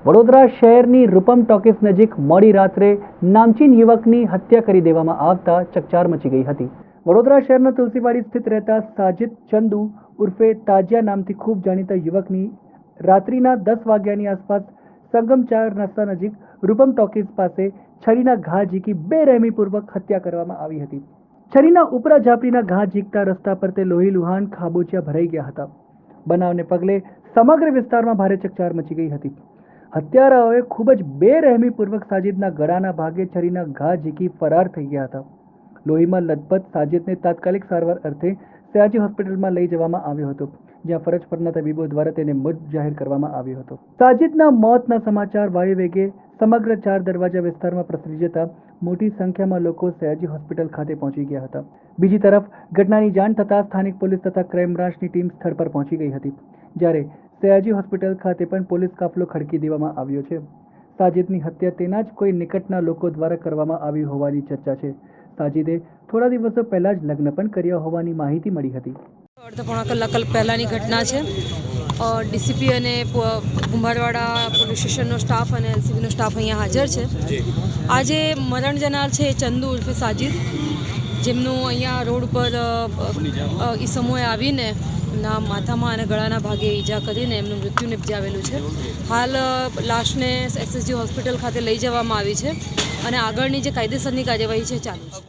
વડોદરા શહેરની રૂપમ ટોકીસ નજીક મોડી રાત્રે નામચીન યુવકની હત્યા કરી દેવામાં આવતા ચકચાર મચી ગઈ હતી. વડોદરા શહેરના તુલસીવાડી સ્થિત રહેતા સાજિદ ચંદુ ઉર્ફે તાજિયા નામથી ખૂબ જાણીતા યુવકની રાત્રિના દસ વાગ્યાની આસપાસ સંગમ ચાર રસ્તા નજીક રૂપમ ટોકીસ પાસે છરીના ઘા ઝીકી બેરહેમીપૂર્વક હત્યા કરવામાં આવી હતી. છરીના ઉપરા ઝાપડીના ઘા ઝીકતા રસ્તા પર તે લોહી લુહાણ ખાબોચિયા ભરાઈ ગયા હતા. બનાવને પગલે સમગ્ર વિસ્તારમાં ભારે ચકચાર મચી ગઈ હતી. હત્યારાઓએ ખૂબ જ બેરહેમીપૂર્વક સાજિદના ગળાના ભાગે છરીના ઘા ઝીકી ફરાર થઈ ગયા હતા. લોહીમાં લથપથ સાજિદને તાત્કાલિક સારવાર અર્થે સયાજી હોસ્પિટલમાં લઈ જવામાં આવ્યો હતો, જ્યાં ફરજ પરના તબીબો દ્વારા તેને મૃત જાહેર કરવામાં આવ્યો હતો. સાજિદના મોતના સમાચાર વાયુવેગે સમગ્ર ચાર દરવાજા વિસ્તારમાં પ્રસરી જતા મોટી સંખ્યામાં લોકો સયાજી હોસ્પિટલ ખાતે પહોંચી ગયા હતા. બીજી તરફ, ઘટનાની જાણ થતાં સ્થાનિક પોલીસ તથા ક્રાઇમ બ્રાન્ચની ટીમ સ્થળ પર પહોંચી ગઈ હતી, જ્યારે સયાજી હોસ્પિટલ ખાતે પણ પોલીસ કાફલો ખડકી દેવામાં આવ્યો છે. સાજિદની હત્યા તેના જ કોઈ નિકટના લોકો દ્વારા કરવામાં આવી હોવાની ચર્ચા છે. સાજિદે થોડા દિવસો પહેલા જ લગ્ન પણ કર્યા હોવાની માહિતી મળી હતી. અડધા પોણા કલાક કલ- પહેલાંની ઘટના છે. ડીસીપી અને કુંભારવાડા પોલીસ સ્ટેશનનો સ્ટાફ અને એલસીબીનો સ્ટાફ અહીંયા હાજર છે. આજે મરણ જનાર છે એ ચંદુ ઉર્ફે સાજિદ. જેમનું અહીંયા રોડ પર સમૂહે આવીને એમના માથામાં અને ગળાના ભાગે ઈજા કરીને એમનું મૃત્યુ નિપજાવેલું છે. હાલ લાશને એસએસજી હોસ્પિટલ ખાતે લઈ જવામાં આવી છે અને આગળની જે કાયદેસરની કાર્યવાહી છે ચાલુ છે.